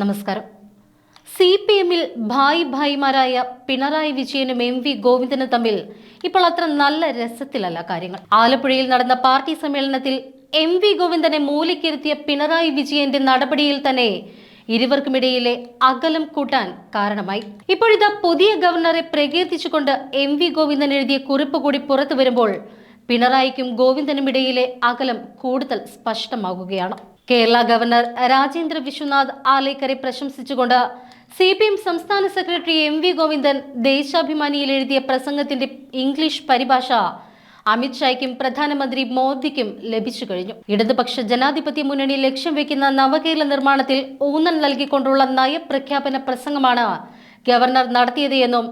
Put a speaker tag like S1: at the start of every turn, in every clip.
S1: നമസ്കാരം. C P എമ്മിൽ ഭായ് ഭായിമാരായ പിണറായി വിജയനും എം വി ഗോവിന്ദനും തമ്മിൽ ഇപ്പോൾ അത്ര നല്ല രസത്തിലല്ല കാര്യങ്ങൾ. ആലപ്പുഴയിൽ നടന്ന പാർട്ടി സമ്മേളനത്തിൽ എം വി ഗോവിന്ദനെ മൂലിക്കിരുത്തിയ പിണറായി വിജയന്റെ നടപടിയിൽ തന്നെ ഇരുവർക്കുമിടയിലെ അകലം കൂട്ടാൻ കാരണമായി. ഇപ്പോഴിതാ പുതിയ ഗവർണറെ പ്രകീർത്തിച്ചുകൊണ്ട് എം വി ഗോവിന്ദൻ എഴുതിയ കുറിപ്പ് കൂടി പുറത്തു വരുമ്പോൾ പിണറായിക്കും ഗോവിന്ദനും ഇടയിലെ അകലം കൂടുതൽ സ്പഷ്ടമാകുകയാണ്. കേരള ഗവർണർ രാജേന്ദ്ര വിശ്വനാഥ് ആലേക്കരെ പ്രശംസിച്ചുകൊണ്ട് സി പി എം സംസ്ഥാന സെക്രട്ടറി എം വി ഗോവിന്ദൻ ദേശാഭിമാനിയിൽ എഴുതിയ പ്രസംഗത്തിന്റെ ഇംഗ്ലീഷ് പരിഭാഷ അമിത്ഷായ്ക്കും പ്രധാനമന്ത്രി മോദിക്കും ലഭിച്ചു കഴിഞ്ഞു. ഇടതുപക്ഷ ജനാധിപത്യ മുന്നണി ലക്ഷ്യം വെക്കുന്ന നവകേരള നിർമ്മാണത്തിൽ ഊന്നൽ നൽകിക്കൊണ്ടുള്ള നയപ്രഖ്യാപന പ്രസംഗമാണ് ഗവർണർ നടത്തിയതെന്നും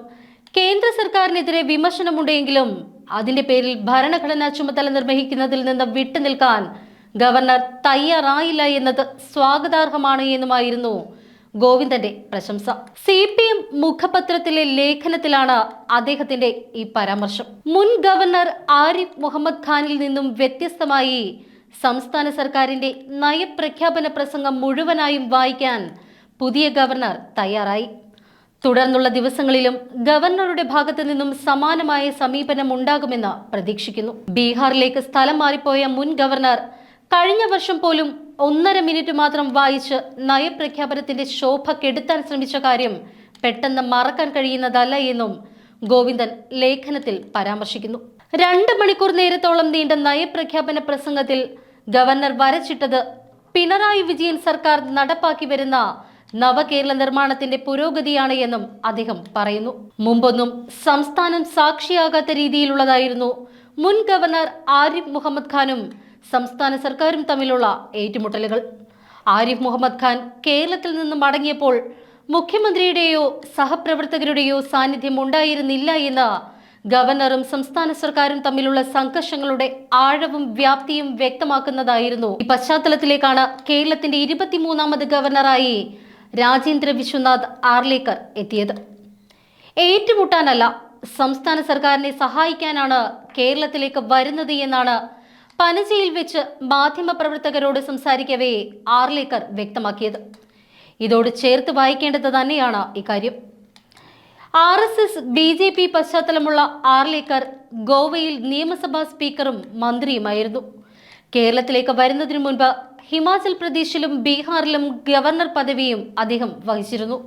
S1: കേന്ദ്ര സർക്കാരിനെതിരെ വിമർശനമുണ്ടെങ്കിലും അതിന്റെ പേരിൽ ഭരണഘടനാ ചുമതല നിർവഹിക്കുന്നതിൽ നിന്ന് വിട്ടുനിൽക്കാൻ ഗവർണർ തയ്യാറായില്ല എന്നത് സ്വാഗതാർഹമാണ് എന്നുമായിരുന്നു ഗോവിന്ദന്റെ പ്രശംസ. സി പി എം മുഖപത്രത്തിലെ ലേഖനത്തിലാണ് അദ്ദേഹത്തിന്റെ ഈ പരാമർശം. മുൻ ഗവർണർ ആരിഫ് മുഹമ്മദ് ഖാനിൽ നിന്നും വ്യത്യസ്തമായി സംസ്ഥാന സർക്കാരിന്റെ നയപ്രഖ്യാപന പ്രസംഗം മുഴുവനായും വായിക്കാൻ പുതിയ ഗവർണർ തയ്യാറായി. തുടർന്നുള്ള ദിവസങ്ങളിലും ഗവർണറുടെ ഭാഗത്തു നിന്നും സമാനമായ സമീപനം ഉണ്ടാകുമെന്ന് പ്രതീക്ഷിക്കുന്നു. ബീഹാറിലേക്ക് സ്ഥലം മാറിപ്പോയ മുൻ ഗവർണർ കഴിഞ്ഞ വർഷം പോലും ഒന്നര മിനിറ്റ് മാത്രം വായിച്ച് നയപ്രഖ്യാപനത്തിന്റെ ശോഭ കെടുത്താൻ ശ്രമിച്ച കാര്യം പെട്ടെന്ന് മറക്കാൻ കഴിയുന്നതല്ല എന്നും ഗോവിന്ദൻ ലേഖനത്തിൽ പരാമർശിക്കുന്നു. രണ്ട് മണിക്കൂർ നേരത്തോളം നീണ്ട നയപ്രഖ്യാപന പ്രസംഗത്തിൽ ഗവർണർ വരച്ചിട്ടത് പിണറായി വിജയൻ സർക്കാർ നടപ്പാക്കി വരുന്ന നവകേരള നിർമ്മാണത്തിന്റെ പുരോഗതിയാണ് എന്നും അദ്ദേഹം പറയുന്നു. മുമ്പൊന്നും സംസ്ഥാനം സാക്ഷിയാകാത്ത രീതിയിലുള്ളതായിരുന്നു മുൻ ഗവർണർ ആരിഫ് മുഹമ്മദ് ഖാനും സംസ്ഥാന സർക്കാരും തമ്മിലുള്ള ഏറ്റുമുട്ടലുകൾ. ആരിഫ് മുഹമ്മദ് ഖാൻ കേരളത്തിൽ നിന്ന് മടങ്ങിയപ്പോൾ മുഖ്യമന്ത്രിയുടെയോ സഹപ്രവർത്തകരുടെയോ സാന്നിധ്യം ഉണ്ടായിരുന്നില്ല എന്ന് ഗവർണറും സംസ്ഥാന സർക്കാരും തമ്മിലുള്ള സംഘർഷങ്ങളുടെ ആഴവും വ്യാപ്തിയും വ്യക്തമാക്കുന്നതായിരുന്നു. ഈ പശ്ചാത്തലത്തിലേക്കാണ് കേരളത്തിന്റെ ഇരുപത്തിമൂന്നാമത് ഗവർണറായി രാജേന്ദ്ര വിശ്വനാഥ് ആർലേക്കർ എത്തിയത്. ഏറ്റുമുട്ടാനല്ല സംസ്ഥാന സർക്കാരിനെ സഹായിക്കാനാണ് കേരളത്തിലേക്ക് വരുന്നത് എന്നാണ് പനജിയിൽ വെച്ച് മാധ്യമപ്രവർത്തകരോട് സംസാരിക്കവേ ആർലേക്കർ വ്യക്തമാക്കിയത്. ഇതോട് ചേർത്ത് വായിക്കേണ്ടത് തന്നെയാണ് ഇക്കാര്യം. R S S B J P പശ്ചാത്തലമുള്ള Arlekar ഗോവയിൽ നിയമസഭാ സ്പീക്കറും മന്ത്രിയുമായിരുന്നു. കേരളത്തിലേക്ക് വരുന്നതിനു മുൻപ് ഹിമാചൽ പ്രദേശിലും ബീഹാറിലും ഗവർണർ പദവിയും അദ്ദേഹം വഹിച്ചിരുന്നു.